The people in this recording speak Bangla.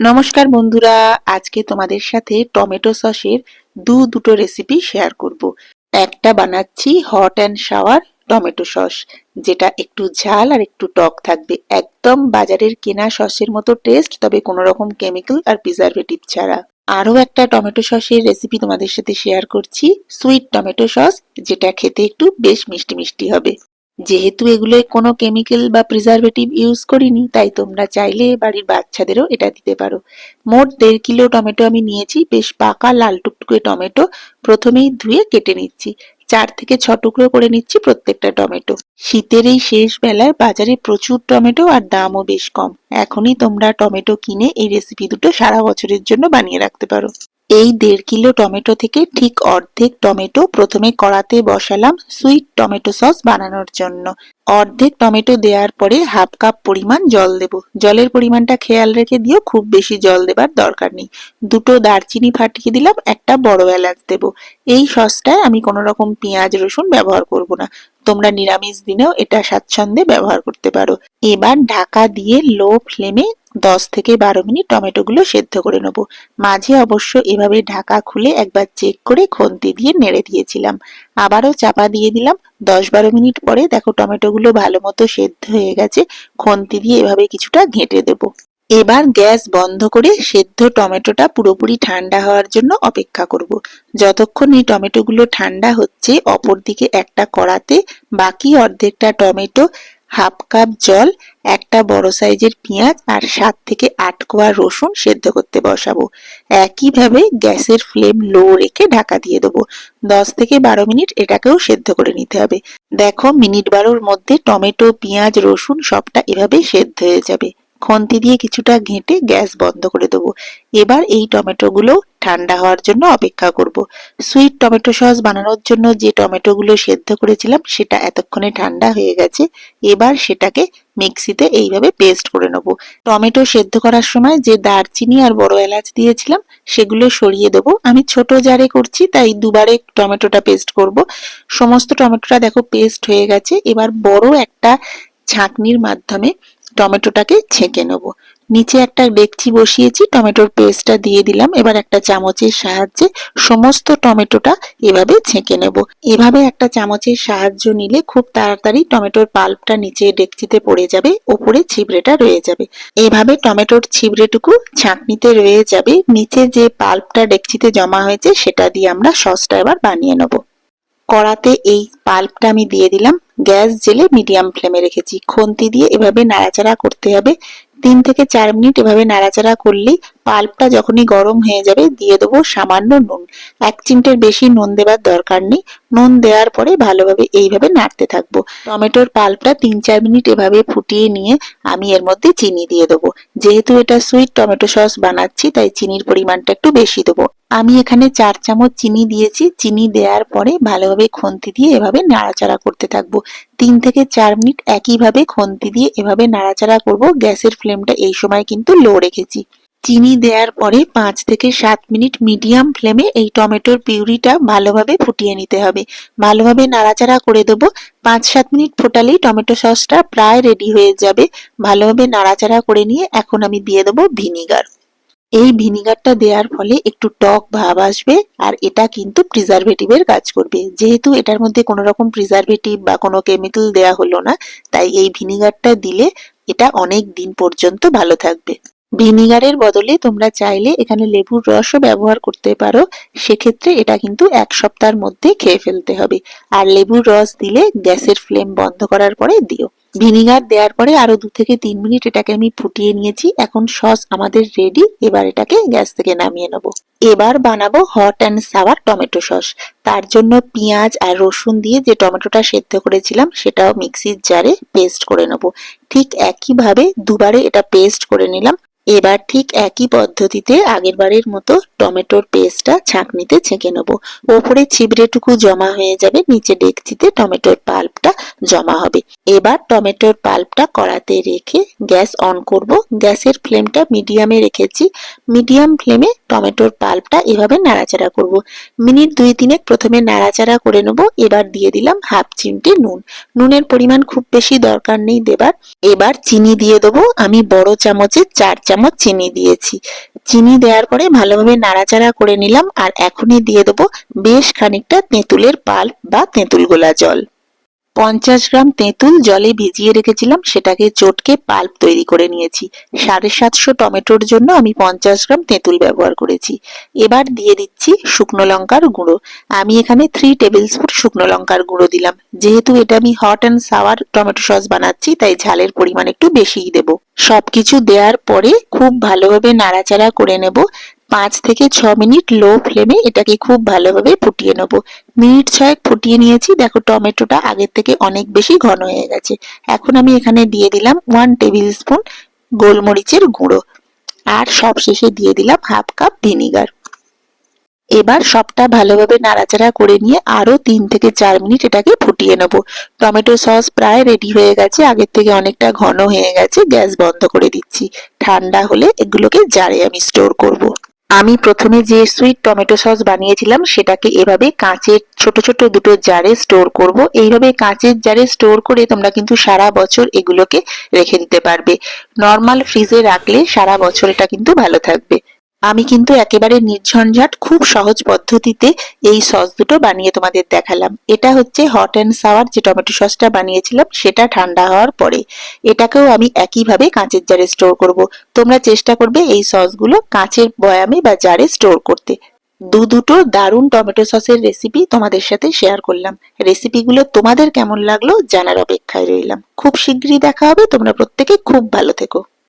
নমস্কার বন্ধুরা, আজকে তোমাদের সাথে টমেটো সসের দু দুটো রেসিপি শেয়ার করব। একটা বানাচ্ছি hot and sour tomato sauce, যেটা একটু ঝাল আর একটু টক থাকবে। একদম বাজারের কেনা সসের মতো টেস্ট তবে কোনো রকম কেমিক্যাল আর প্রিজারভেটিভ ছাড়া। আরও একটা টমেটো সসের রেসিপি তোমাদের সাথে শেয়ার করছি সুইট টমেটো সস, যেটা খেতে একটু বেশ মিষ্টি মিষ্টি হবে। যেহেতু এগুলোয় কোনো কেমিক্যাল বা প্রিজারভেটিভ ইউজ করিনি, তাই তোমরা চাইলে বাড়ির বাচ্চাদেরও এটা দিতে পারো। মোট দেড় কিলো টমেটো আমি নিয়েছি, বেশ পাকা লাল টুকটুকে টমেটো। প্রথমেই ধুয়ে কেটে নিচ্ছি। চার থেকে ছ টুকরো করে নিচ্ছি প্রত্যেকটা টমেটো। শীতের এই শেষ বেলায় বাজারে প্রচুর টমেটো আর দামও বেশ কম। এখনই তোমরা টমেটো কিনে এই রেসিপি দুটো সারা বছরের জন্য বানিয়ে রাখতে পারো। এই দেড় কিলো টমেটো থেকে ঠিক অর্ধেক টমেটো প্রথমে কড়াতে বসালাম সুইট টমেটো সস বানানোর জন্য। অর্ধেক টমেটো দেওয়ার পরে হাফ কাপ পরিমাণ জল দেব। জলের পরিমাণটা খেয়াল রেখে দিও, খুব বেশি জল দেবার দরকার নেই। দুটো দারচিনি ফাটিয়ে দিলাম, একটা বড় এলাচ দেব। এই সসটায় আমি কোনো রকম পেঁয়াজ, রসুন ব্যবহার করব না। তোমরা নিরামিষ দিনেও এটা স্বাচ্ছন্দ্যে ব্যবহার করতে পারো। এবার ঢাকা দিয়ে লো ফ্লেমে দশ থেকে বারো মিনিট টমেটোগুলো সেদ্ধ করে নেব। মাঝে অবশ্য এভাবে ঢাকা খুলে একবার চেক করে খন্তি দিয়ে নেড়ে দিয়েছিলাম। আবারও চাপা দিয়ে দিলাম। দশ বারো মিনিট পরে দেখো টমেটোগুলো ভালো মতো সেদ্ধ হয়ে গেছে। খন্তি দিয়ে এভাবে কিছুটা ঘেঁটে দেবো। এবার গ্যাস বন্ধ করে সেদ্ধ টমেটোটা পুরোপুরি ঠান্ডা হওয়ার জন্য অপেক্ষা করব। যতক্ষণ এই টমেটোগুলো ঠান্ডা হচ্ছে, অপরদিকে একটা কড়াতে বাকি অর্ধেকটা টমেটো হাফ কাপ জল, একটা বড় সাইজের পেঁয়াজ আর সাত থেকে আট কোয়া রসুন সেদ্ধ করতে বসাবো। একইভাবে গ্যাসের ফ্লেম লো রেখে ঢাকা দিয়ে দেবো। দশ থেকে বারো মিনিট এটাকেও সেদ্ধ করে নিতে হবে। দেখো, মিনিট বারোর মধ্যে টমেটো, পেঁয়াজ, রসুন সবটা এভাবে সেদ্ধ হয়ে যাবে। খন্তি দিয়ে কিছুটা ঘেঁটে গ্যাস বন্ধ করে দেবো। এবার এই টমেটোগুলো ঠান্ডা হওয়ার জন্য অপেক্ষা করব। সুইট টমেটো সস বানানোর জন্য যে টমেটোগুলো সেদ্ধ করেছিলাম, সেটা এতক্ষণে ঠান্ডা হয়ে গেছে। এবার সেটাকে মিক্সিতে এইভাবে পেস্ট করে নেব। টমেটো সেদ্ধ করার সময় যে দারচিনি আর বড় এলাচ দিয়েছিলাম, সেগুলো সরিয়ে দেবো। আমি ছোট জারে করছি, তাই দুবারে টমেটোটা পেস্ট করব। সমস্ত টমেটোটা দেখো পেস্ট হয়ে গেছে। এবার বড় একটা ছাঁকনির মাধ্যমে টমেটোটাকে ছেঁকে নেব। নিচে একটা ডেকচি বসিয়েছি, টমেটোর পেস্টটা দিয়ে দিলাম। এবার একটা চামচের সাহায্যে সমস্ত টমেটোটা এভাবে ছেঁকে নেব। এভাবে একটা চামচের সাহায্য নিলে খুব তাড়াতাড়ি টমেটোর পাল্পটা নিচে ডেকচিতে পড়ে যাবে, ওপরে ছিবড়েটা রয়ে যাবে। এভাবে টমেটোর ছিবড়েটুকু ছাঁকনিতে রয়ে যাবে। নিচে যে পাল্পটা ডেকচিতে জমা হয়েছে, সেটা দিয়ে আমরা সসটা এবার বানিয়ে নেব। কড়াতে এই পাল্পটা আমি দিয়ে দিলাম। গ্যাস জেলে মিডিয়াম ফ্লেমে রেখেছি। খন্তি দিয়ে এভাবে নাড়াচাড়া করতে হবে। তিন থেকে চার মিনিট এভাবে নাড়াচাড়া করলেই পাল্পটা যখনই গরম হয়ে যাবে, দিয়ে দেবো সামান্য নুন। এক চিমটের বেশি নুন দেওয়ার দরকার নেই। নুন দেওয়ার পরে ভালোভাবে এইভাবে নাড়তে থাকব। টমেটোর পাল্পটা তিন চার মিনিট এভাবে ফুটিয়ে নিয়ে আমি এর মধ্যে চিনি দিয়ে দেবো। যেহেতু এটা সুইট টমেটো সস বানাচ্ছি, তাই চিনির পরিমাণটা একটু বেশি দেবো। আমি এখানে চার চামচ চিনি দিয়েছি। চিনি দেওয়ার পরে ভালোভাবে খন্তি দিয়ে এভাবে নাড়াচাড়া করতে থাকব। তিন থেকে চার মিনিট একইভাবে খন্তি দিয়ে এভাবে নাড়াচাড়া করব। গ্যাসের ফ্লেমটা এই সময় কিন্তু লো রেখেছি। চিনি দেওয়ার পরে পাঁচ থেকে সাত মিনিট মিডিয়াম ফ্লেমে এই টমেটোর পিউরিটা ভালোভাবে ফুটিয়ে নিতে হবে। ভালোভাবে নাড়াচাড়া করে দেবো। পাঁচ সাত মিনিট ফোটালেই টমেটো সসটা প্রায় রেডি হয়ে যাবে। ভালোভাবে নাড়াচাড়া করে নিয়ে এখন আমি দিয়ে দেবো ভিনিগার। এই ভিনিগারটা দেওয়ার ফলে একটু টক ভাব আসবে আর এটা কিন্তু প্রিজারভেটিভের কাজ করবে। যেহেতু এটার মধ্যে কোনো রকম প্রিজারভেটিভ বা কোনো কেমিক্যাল দেয়া হলো না, তাই এই ভিনিগারটা দিলে এটা অনেক দিন পর্যন্ত ভালো থাকবে। ভিনিগারের বদলে তোমরা চাইলে এখানে লেবুর রসও ব্যবহার করতে পারো। সেক্ষেত্রে এটা কিন্তু এক সপ্তাহের মধ্যে খেয়ে ফেলতে হবে। আর লেবুর রস দিলে গ্যাসের ফ্লেম বন্ধ করার পরে দিও। ভিনিগার দেওয়ার পরে আরও দু থেকে তিন মিনিট এটাকে আমি ফুটিয়ে নিয়েছি। এখন সস আমাদের রেডি এবার এটাকে গ্যাস থেকে নামিয়ে নেব। এবার বানাবো hot and sour tomato sauce তার জন্য পেঁয়াজ আর রসুন দিয়ে যে টমেটোটা সেদ্ধ করেছিলাম, সেটাও মিক্সির জারে পেস্ট করে নেব। ঠিক একইভাবে দুবারে এটা পেস্ট করে নিলাম। এবার ঠিক একই পদ্ধতিতে আগেরবারের মতো টমেটোর পেস্টটা ছাঁকনিতে ছেঁকে নেব। ওপরে ছিবড়েটুকু জমা হয়ে যাবে, নিচে ডেকচিতে টমেটোর পাল্পটা জমা হবে। এবার টমেটোর পাল্পটা কড়াতে রেখে গ্যাস অন করব। গ্যাসের ফ্লেমটা মিডিয়ামে রেখেছি। মিডিয়াম ফ্লেমে টমেটোর পাল্পটা এভাবে নাড়াচাড়া করব। মিনিট দুই তিনেক প্রথমে নাড়াচাড়া করে নেব। এবার দিয়ে দিলাম হাফ চিমটি নুন। নুনের পরিমাণ খুব বেশি দরকার নেই দেবার। এবার চিনি দিয়ে দেবো। আমি বড় চামচে চার চামচ চিনি দিয়েছি। চিনি দেওয়ার পরে ভালোভাবে নাড়াচাড়া করে নিলাম। আর এখনই দিয়ে দেবো বেশ খানিকটা তেঁতুলের পাল্প বা তেঁতুল গোলা জল। পঞ্চাশ গ্রাম তেঁতুল জলে ভিজিয়ে রেখেছিলাম, সেটাকে চটকে পাল্প তৈরি করে নিয়েছি। সাড়ে সাতশো টমেটোর জন্য আমি পঞ্চাশ গ্রাম তেঁতুল ব্যবহার করেছি। এবার দিয়ে দিচ্ছি শুকনো লঙ্কার গুঁড়ো। আমি এখানে থ্রি টেবিল স্পুন শুকনো লঙ্কার গুঁড়ো দিলাম। যেহেতু এটা আমি hot and sour tomato sauce বানাচ্ছি, তাই ঝালের পরিমাণ একটু বেশিই দেব। সবকিছু দেওয়ার পরে খুব ভালোভাবে নাড়াচাড়া করে নেব। পাঁচ থেকে ছ মিনিট লো ফ্লেমে এটাকে খুব ভালোভাবে ফুটিয়ে নেব। মিনিট ছয়েক ফুটিয়ে নিয়েছি। দেখো টমেটোটা আগের থেকে অনেক বেশি ঘন হয়ে গেছে। এখন আমি এখানে দিয়ে দিলাম ওয়ান টেবিল স্পুন গোলমরিচের গুঁড়ো। আর সব শেষে দিয়ে দিলাম হাফ কাপ ভিনিগার এবার সবটা ভালোভাবে নাড়াচাড়া করে নিয়ে আরও তিন থেকে চার মিনিট এটাকে ফুটিয়ে নেব। টমেটো সস প্রায় রেডি হয়ে গেছে। আগের থেকে অনেকটা ঘন হয়ে গেছে। গ্যাস বন্ধ করে দিচ্ছি। ঠান্ডা হলে এগুলোকে জারে আমি স্টোর করব। আমি প্রথমে যে সুইট টমেটো সস বানিয়েছিলাম, সেটাকে এভাবে কাঁচের ছোট ছোট দুটো জারে স্টোর করব। এইভাবে কাঁচের জারে স্টোর করে তোমরা কিন্তু সারা বছর এগুলোকে রেখে দিতে পারবে। নর্মাল ফ্রিজে রাখলে সারা বছর এটা কিন্তু ভালো থাকবে। আমি কিন্তু একেবারে নির্ঝঞ্ঝাট খুব সহজ পদ্ধতিতে এই সস দুটো বানিয়ে তোমাদের দেখালাম। এটা হচ্ছে হট অ্যান্ড সাওয়ার যে টমেটো সসটা বানিয়েছিলাম, সেটা ঠান্ডা হওয়ার পরে। এটাকেও আমি একইভাবে কাঁচের জারে স্টোর করব। তোমরা চেষ্টা করবে এই সসগুলো কাঁচের বয়ামে বা জারে স্টোর করতে। দু দুটো দারুণ টমেটো সসের রেসিপি তোমাদের সাথে শেয়ার করলাম। রেসিপিগুলো তোমাদের কেমন লাগল জানার অপেক্ষায় রইলাম। খুব শীঘ্রই দেখা হবে, তোমরা প্রত্যেকে খুব ভালো থেকো।